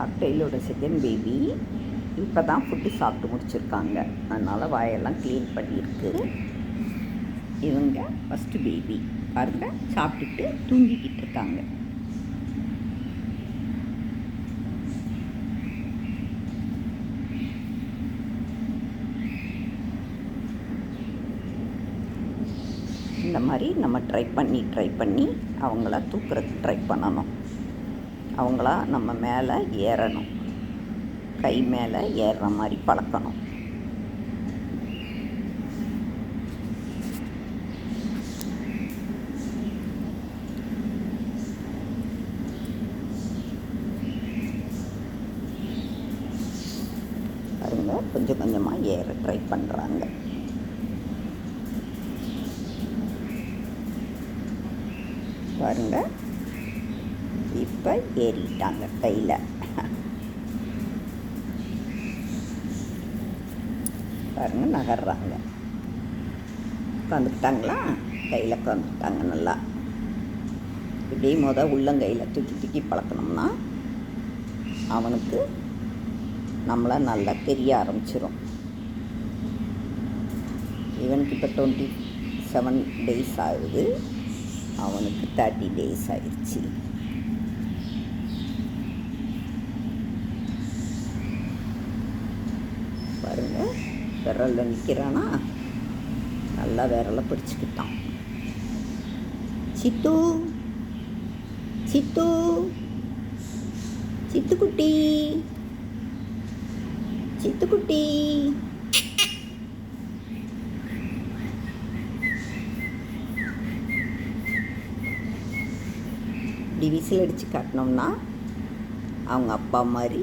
காக்டெயிலோட second baby இப்போ தான் food சாப்பிட்டு முடிச்சிருக்காங்க. அதனால் வாயெல்லாம் க்ளீன் பண்ணியிருக்கு. இவங்க ஃபஸ்ட்டு பேபி பாருங்க சாப்பிட்டுட்டு தூங்கிக்கிட்டு இருக்காங்க. இந்த மாதிரி நம்ம ட்ரை பண்ணி ட்ரை பண்ணி அவங்கள தூக்குறதுக்கு ட்ரை பண்ணணும். அவங்களா நம்ம மேலே ஏறணும். கை மேலே ஏறுற மாதிரி பழக்கணும். பாருங்க கொஞ்சம் கொஞ்சமாக ஏற ட்ரை பண்ணுறாங்க பாருங்கள் இப்போ ஏறிட்டாங்க கையில். பாருங்க நகர்றாங்க. உட்காந்துக்கிட்டாங்களா கையில் உட்காந்துக்கிட்டாங்க நல்லா. இப்படி முத உள்ளங்கையில் தூக்கி தூக்கி பழக்கணும்னா அவனுக்கு நம்மளை நல்லா தெரிய ஆரம்பிச்சிடும் இவனுக்கு இப்போ டுவெண்ட்டி செவன் டேஸ் ஆகுது. அவனுக்கு தேர்ட்டி டேஸ் ஆயிடுச்சு பாருங்க விரலில் நிற்கிறானா நல்லா விரலை பிடிச்சிக்கிட்டான். சித்து சித்து சித்துக்குட்டி சித்துக்குட்டி. இப்படி விசில் அடித்து காட்டினோம்னா அவங்க அப்பா மாதிரி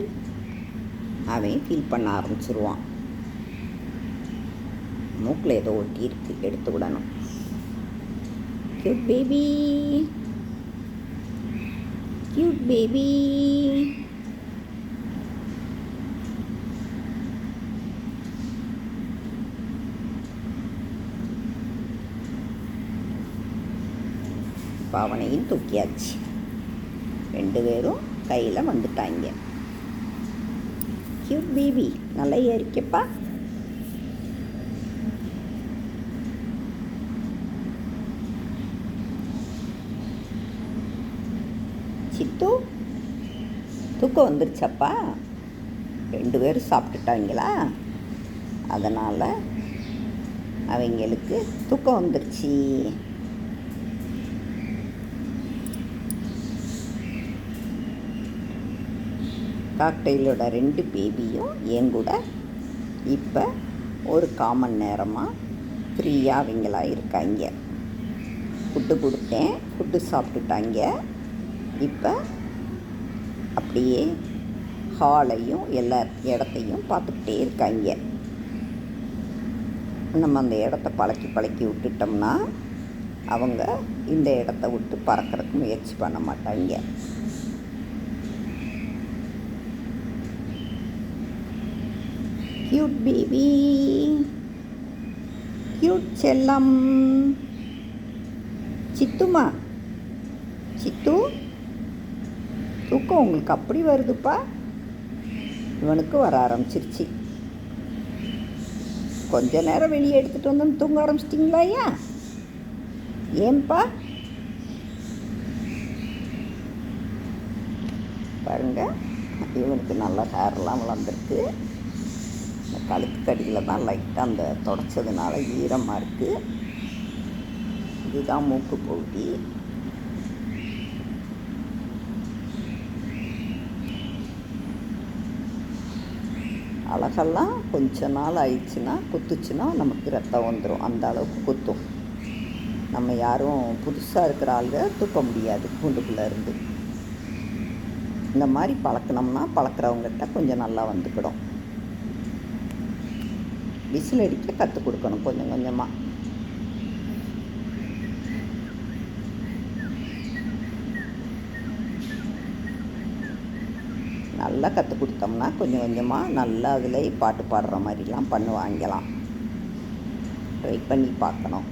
அவன் ஃபீல் பண்ண ஆரம்பிச்சிருவான். மூக்கில் ஏதோ ஒட்டி இருக்கு. எடுத்து விடணும். க்யூட் பேபி கியூட் பேபி பாவனையும் தூக்கியாச்சு. ரெண்டு பேரும் கையில் வந்துட்டாங்க. கியூட் பேபி நல்லா ஏறிக்கப்பா சித்து. தூக்கம் வந்துருச்சப்பா. ரெண்டு பேரும் சாப்பிட்டுட்டாங்களா? அதனால் அவங்களுக்கு தூக்கம் வந்துருச்சு. காக்டெயிலோட ரெண்டு பேபியும் என் கூட இப்போ ஒரு காமன் நேரமாக ஃப்ரீயாக அவங்களா இருக்காங்க. ஃபுட்டு கொடுத்தேன். ஃபுட்டு சாப்பிட்டுட்டாங்க. இப்போ அப்படியே ஹாலையும் எல்லா இடத்தையும் பார்த்துக்கிட்டே இருக்காங்க. நம்ம அந்த இடத்த பழக்கி பழக்கி விட்டுட்டோம்னா அவங்க இந்த இடத்த விட்டு பறக்கிறதுக்கு முயற்சி பண்ண மாட்டாங்க. கியூட் பேபி கியூட் செல்லம். சித்துமா? சித்து? தூக்கம் உங்களுக்கு அப்படி வருதுப்பா. இவனுக்கு வர ஆரம்பிச்சிருச்சு. கொஞ்ச நேரம் வெளியே எடுத்துகிட்டு வந்து தூங்க ஆரம்பிச்சிட்டிங்களா ஐயா? ஏன்பா? பாருங்க இவனுக்கு நல்லா ஹேர்லாம் வளர்ந்துருக்கு. இந்த கழுத்துக்கடியில் தான் லைட்டாக அந்த தொடச்சதுனால ஈரமாக இருக்குது இதுதான் மூக்கு போட்டி அழகெல்லாம் கொஞ்ச நாள் ஆயிடுச்சுன்னா குத்துச்சுன்னா நமக்கு ரத்தம் வந்துடும் அந்த அளவுக்கு குத்தும். நம்ம யாரும் புதுசாக இருக்கிற ஆளுக தூக்க முடியாது கூண்டுக்குள்ளே இருந்து. இந்த மாதிரி பழக்கினோம்னா பழக்கிறவங்ககிட்ட கொஞ்சம் நல்லா வந்துக்கிடும். விசில் அடிக்க கற்றுக் கொடுக்கணும் கொஞ்சம் கொஞ்சமாக நல்லா கற்றுக் கொடுத்தோம்னா கொஞ்சம் கொஞ்சமாக நல்லா அதில் பாட்டு பாடுற மாதிரிலாம் பண்ணுவாங்கலாம் ட்ரை பண்ணி பார்க்கணும்.